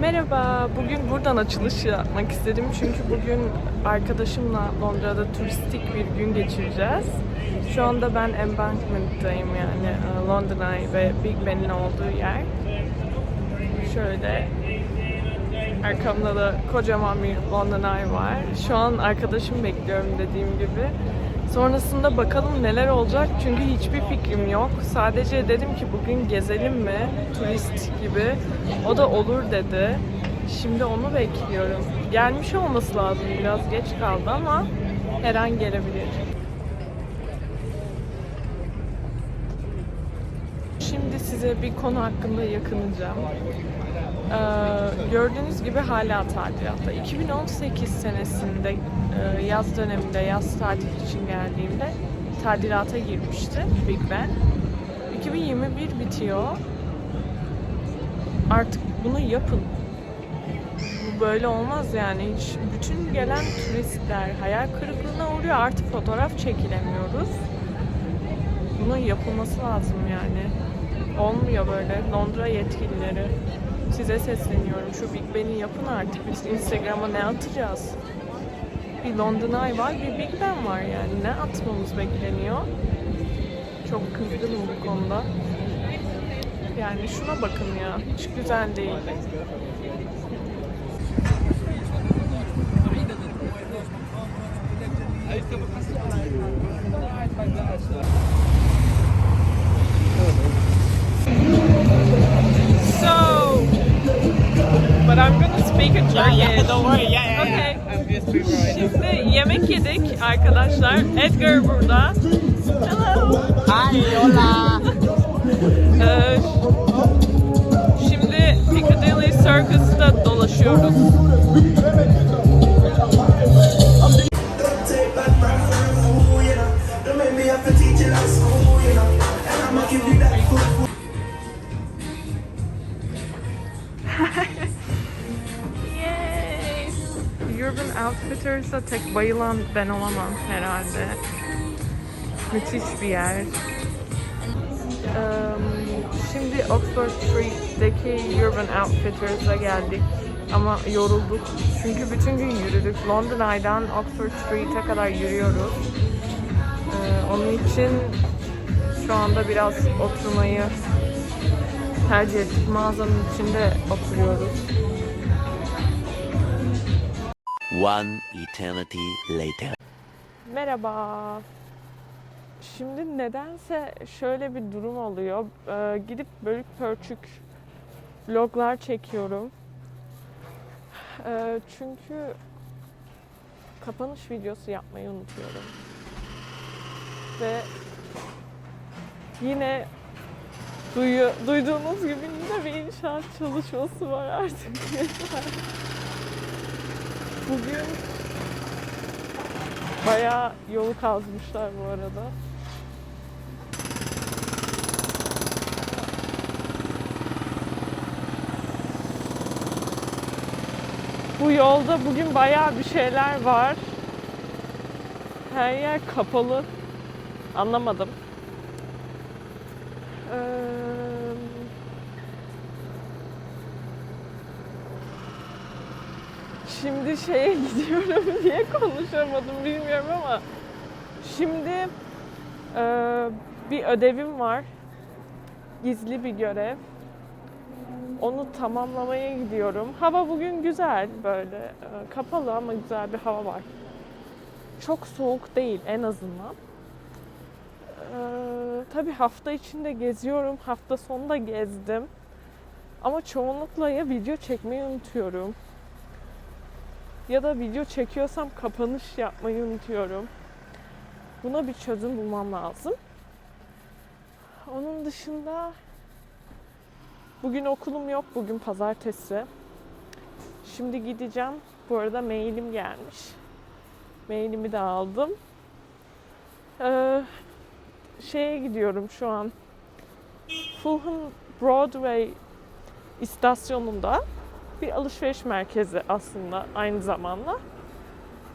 Merhaba, bugün buradan açılış yapmak istedim çünkü bugün arkadaşımla Londra'da turistik bir gün geçireceğiz. Şu anda ben Embankment'tayım yani e, London Eye ve Big Ben'in olduğu yer. Şöyle arkamda da kocaman bir London Eye var. Şu an arkadaşım bekliyorum dediğim gibi. Sonrasında bakalım neler olacak çünkü hiçbir fikrim yok. Sadece dedim ki bugün gezelim mi turist gibi. O da olur dedi. Şimdi onu bekliyorum. Gelmiş olması lazım biraz geç kaldı ama her an gelebilir. Şimdi size bir konu hakkında yakınacağım. Ee, gördüğünüz gibi hala tadilatta. 2018 senesinde e, yaz döneminde yaz tatil için geldiğimde tadilata girmişti Big Ben. 2021 bitiyor. Artık bunu yapın. Bu böyle olmaz yani. Hiç bütün gelen turistler hayal kırıklığına uğruyor. Artık fotoğraf çekilemiyoruz. Bunun yapılması lazım yani. Olmuyor böyle. Londra yetkilileri. Size sesleniyorum. Şu Big Ben'i yapın artık. Biz Instagram'a ne atacağız? Bir London Eye var, bir Big Ben var yani. Ne atmamız bekleniyor? Çok kızgınım bu konuda. Yani şuna bakın ya. Hiç güzel değil. So, but I'm gonna speak in Turkish. don't worry. Yeah, yeah, Okay. Preparing. Şimdi yemek yedik arkadaşlar. Edgar burada. Hello. Hi, hola. Ee, şimdi Piccadilly Circus'ta dolaşıyoruz. Urban Outfitters'a tek bayılan ben olamam herhalde. Müthiş bir yer. Eee, şimdi Oxford Street'teki Urban Outfitters'a geldik. Ama yorulduk. Çünkü bütün gün yürüdük. London Eye'dan Oxford Street'e kadar yürüyoruz. Eee, onun için şu anda biraz oturmayı tercih ettik. Mağazanın içinde oturuyoruz. One eternity later. Merhaba. Şimdi nedense şöyle bir durum oluyor. Ee, gidip bölük pörçük vloglar çekiyorum. Ee, çünkü kapanış videosu yapmayı unutuyorum. Ve yine duyu, duyduğunuz gibi yine bir inşaat çalışması var artık. Bugün Bayağı yolu kazmışlar bu arada. Bu yolda bugün bayağı bir şeyler var. Her yer kapalı. Anlamadım. Şimdi şeye gidiyorum diye konuşamadım bilmiyorum ama şimdi e, bir ödevim var. Gizli bir görev. Onu tamamlamaya gidiyorum. Hava bugün güzel böyle e, kapalı ama güzel bir hava var. Çok soğuk değil en azından. Ee, tabii hafta içinde geziyorum. Hafta sonu da gezdim. Ama çoğunlukla ya video çekmeyi unutuyorum ya da video çekiyorsam kapanış yapmayı unutuyorum. Buna bir çözüm bulmam lazım. Onun dışında bugün okulum yok. Bugün pazartesi. Şimdi gideceğim. Bu arada mailim gelmiş. Mailimi de aldım. Ee, şeye gidiyorum şu an. Fulham Broadway istasyonunda bir alışveriş merkezi aslında aynı zamanda.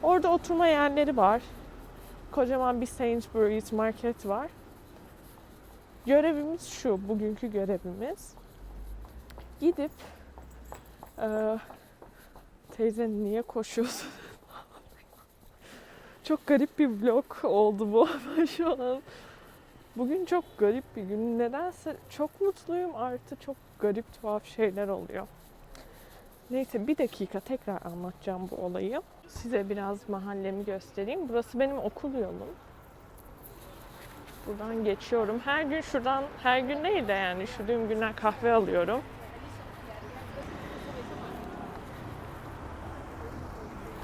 Orada oturma yerleri var. Kocaman bir Sainsbury's market var. Görevimiz şu, bugünkü görevimiz. Gidip Ee, teyze niye koşuyorsun? çok garip bir vlog oldu bu şu an. Bugün çok garip bir gün. Nedense çok mutluyum artı çok garip tuhaf şeyler oluyor. Neyse bir dakika tekrar anlatacağım bu olayı. Size biraz mahallemi göstereyim. Burası benim okul yolum. Buradan geçiyorum. Her gün şuradan, her gün değil de yani şu düğüm günler kahve alıyorum.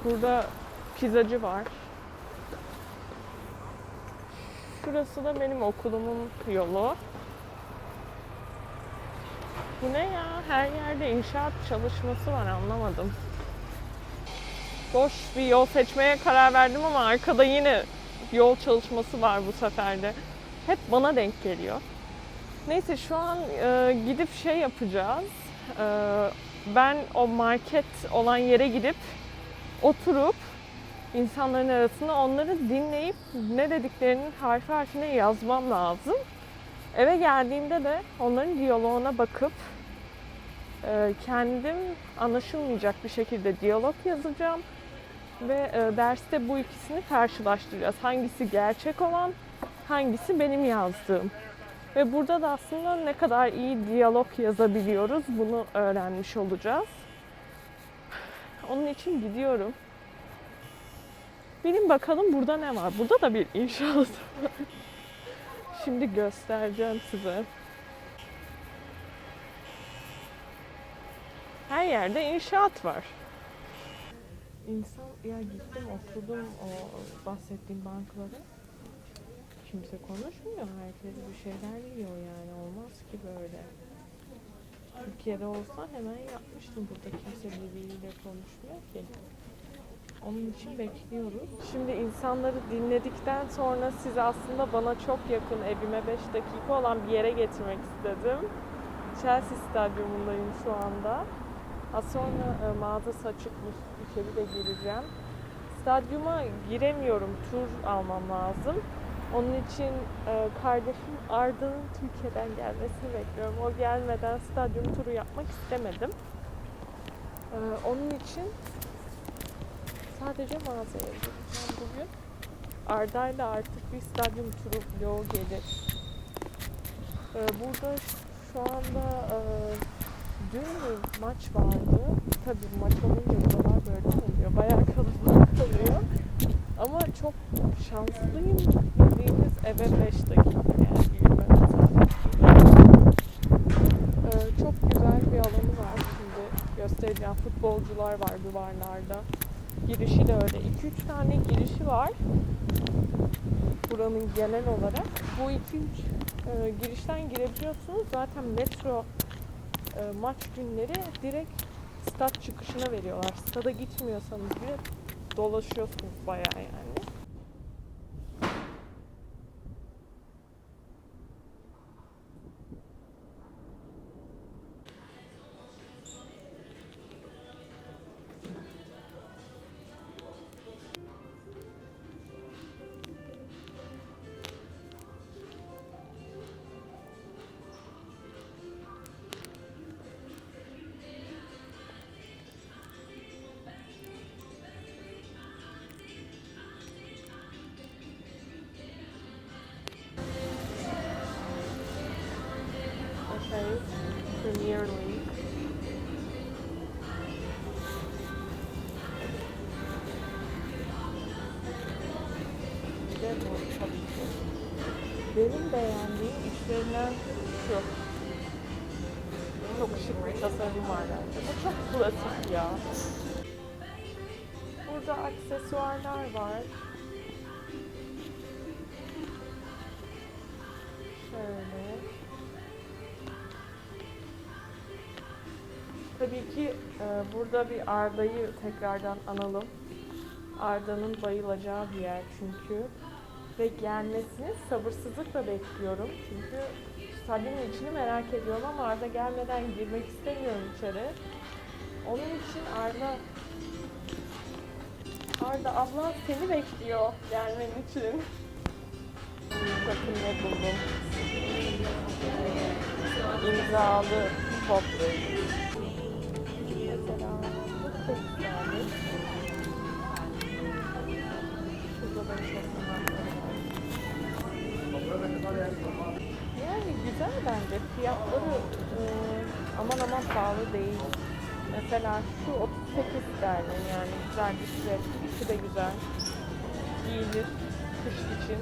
Burada pizzacı var. Şurası da benim okulumun yolu. Bu ne ya? Her yerde inşaat çalışması var anlamadım. Boş bir yol seçmeye karar verdim ama arkada yine yol çalışması var bu sefer de. Hep bana denk geliyor. Neyse şu an e, gidip şey yapacağız. E, ben o market olan yere gidip oturup insanların arasında onları dinleyip ne dediklerinin harfi harfine yazmam lazım. Eve geldiğimde de onların diyaloğuna bakıp kendim anlaşılmayacak bir şekilde diyalog yazacağım ve e, derste bu ikisini karşılaştıracağız. Hangisi gerçek olan, hangisi benim yazdığım. Ve burada da aslında ne kadar iyi diyalog yazabiliyoruz bunu öğrenmiş olacağız. Onun için gidiyorum. Bilin bakalım burada ne var? Burada da bir inşaat var. Şimdi göstereceğim size. Her yerde inşaat var. İnsan ya gittim oturdum o bahsettiğim banklara. Kimse konuşmuyor. Herkes bir şeyler yiyor yani. Olmaz ki böyle. Türkiye'de olsa hemen yapmıştım. Burada kimse birbiriyle konuşmuyor ki. Onun için bekliyoruz. Şimdi insanları dinledikten sonra sizi aslında bana çok yakın evime 5 dakika olan bir yere getirmek istedim. Chelsea Stadyumundayım şu anda. Az sonra e, mağazası açıkmış. İçeri de gireceğim. Stadyuma giremiyorum. Tur almam lazım. Onun için e, kardeşim Arda'nın Türkiye'den gelmesini bekliyorum. O gelmeden stadyum turu yapmak istemedim. E, onun için sadece mağazaya gideceğim bugün. Arda'yla artık bir stadyum turu vlogu gelir. E, burada şu anda e, dün mü maç vardı. Tabii maç olunca buralar böyle oluyor. Bayağı kalabalık oluyor. Ama çok şanslıyım. Bildiğiniz eve 5 dakika yani. Ee, çok güzel bir alanı var şimdi göstereceğim. Futbolcular var duvarlarda. Girişi de öyle. 2-3 tane girişi var. Buranın genel olarak. Bu 2-3 e, girişten girebiliyorsunuz. Zaten metro e, maç günleri direkt stat çıkışına veriyorlar. Stada gitmiyorsanız bile dolaşıyorsunuz bayağı yani. İşlerinden şu. Çok şık bir tasarım var bence. Bu çok klasik ya. Burada aksesuarlar var. Şöyle. Tabii ki e, burada bir Arda'yı tekrardan analım. Arda'nın bayılacağı bir yer çünkü. Ve gelmesini sabırsızlıkla bekliyorum. Çünkü stadyumun içini merak ediyorum ama Arda gelmeden girmek istemiyorum içeri. Onun için Arda Arda abla seni bekliyor gelmen için. Bakın ne buldum. İmzalı top. çok güzeldir. Şurada da çok güzel. Yani güzel bence. Fiyatları e, aman aman pahalı değil. Mesela şu 38 sterlin yani güzel bir fiyat. Şu da güzel. Giyilir. Kış için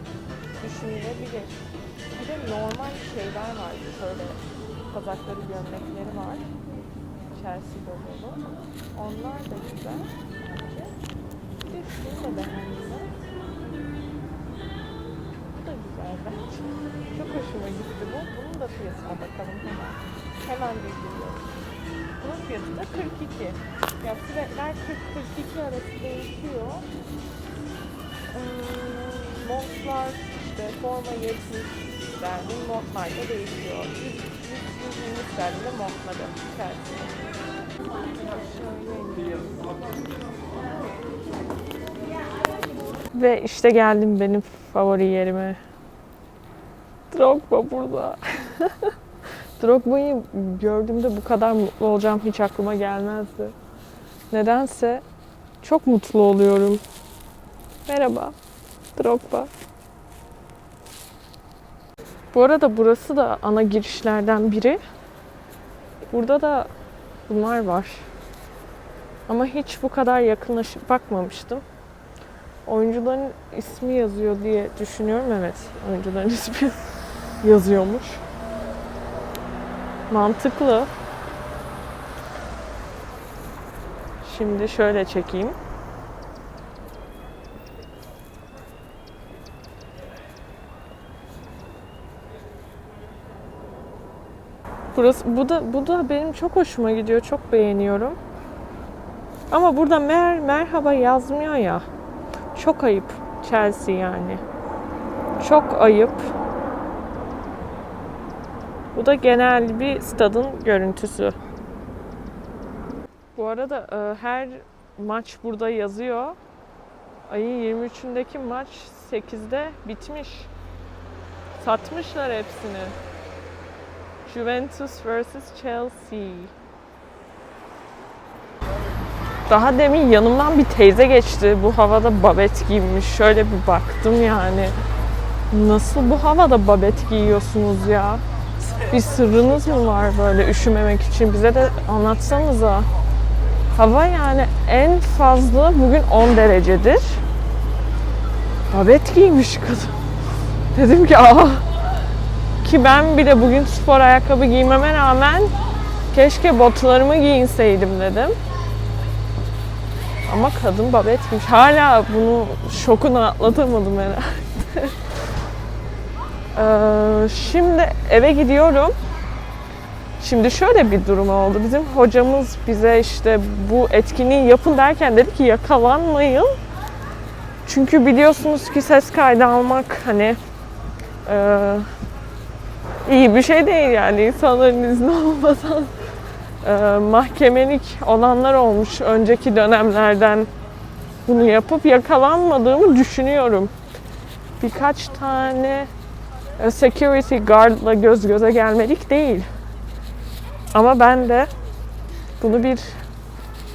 düşünülebilir. Bir de normal şeyler var. Şöyle kazakları, gömlekleri var. Chelsea logolu. Onlar da güzel. Fiyatına bakalım hemen. Hemen bildiriyorum. Bunun fiyatı da 42. Ya sürekler 40-42 arası değişiyor. Ee, montlar işte forma 70 sterlin, montlar da değişiyor. 100, 100, 120 sterlin de montları. Şöyle Ve işte geldim benim favori yerime. Drogba burada. Drogba'yı gördüğümde bu kadar mutlu olacağım hiç aklıma gelmezdi. Nedense çok mutlu oluyorum. Merhaba. Drogba. Bu arada burası da ana girişlerden biri. Burada da bunlar var. Ama hiç bu kadar yakınlaşıp bakmamıştım. Oyuncuların ismi yazıyor diye düşünüyorum. Evet, oyuncuların ismi yazıyormuş. Mantıklı. Şimdi şöyle çekeyim. Burası bu da bu da benim çok hoşuma gidiyor. Çok beğeniyorum. Ama burada mer merhaba yazmıyor ya. Çok ayıp Chelsea yani. Çok ayıp. Bu da genel bir stadın görüntüsü. Bu arada e, her maç burada yazıyor. Ayın 23'ündeki maç 8'de bitmiş. Satmışlar hepsini. Juventus vs Chelsea. Daha demin yanımdan bir teyze geçti. Bu havada babet giymiş. Şöyle bir baktım yani. Nasıl bu havada babet giyiyorsunuz ya? Bir sırrınız mı var böyle üşümemek için? Bize de anlatsanıza. Hava yani en fazla bugün 10 derecedir. Babet giymiş kadın. Dedim ki aa ki ben bile bugün spor ayakkabı giymeme rağmen keşke botlarımı giyinseydim dedim. Ama kadın babet giymiş. Hala bunu şokunu atlatamadım herhalde. Ee, şimdi eve gidiyorum. Şimdi şöyle bir durum oldu. Bizim hocamız bize işte bu etkinliği yapın derken dedi ki yakalanmayın. Çünkü biliyorsunuz ki ses kaydı almak hani e, iyi bir şey değil yani insanların izni olmadan e, mahkemelik olanlar olmuş önceki dönemlerden bunu yapıp yakalanmadığımı düşünüyorum. Birkaç tane security guardla göz göze gelmedik değil. Ama ben de bunu bir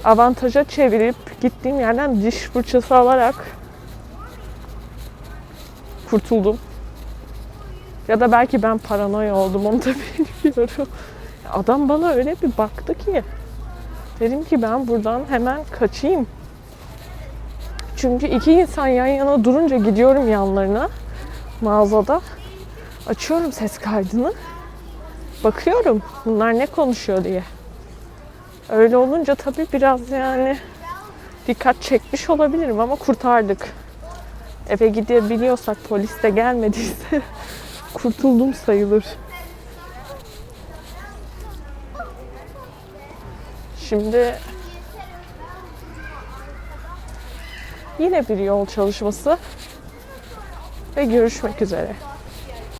avantaja çevirip gittiğim yerden diş fırçası alarak kurtuldum. Ya da belki ben paranoya oldum onu da bilmiyorum. Adam bana öyle bir baktı ki. Dedim ki ben buradan hemen kaçayım. Çünkü iki insan yan yana durunca gidiyorum yanlarına mağazada. Açıyorum ses kaydını. Bakıyorum bunlar ne konuşuyor diye. Öyle olunca tabii biraz yani dikkat çekmiş olabilirim ama kurtardık. Eve gidebiliyorsak polis de gelmediyse kurtuldum sayılır. Şimdi yine bir yol çalışması ve görüşmek üzere.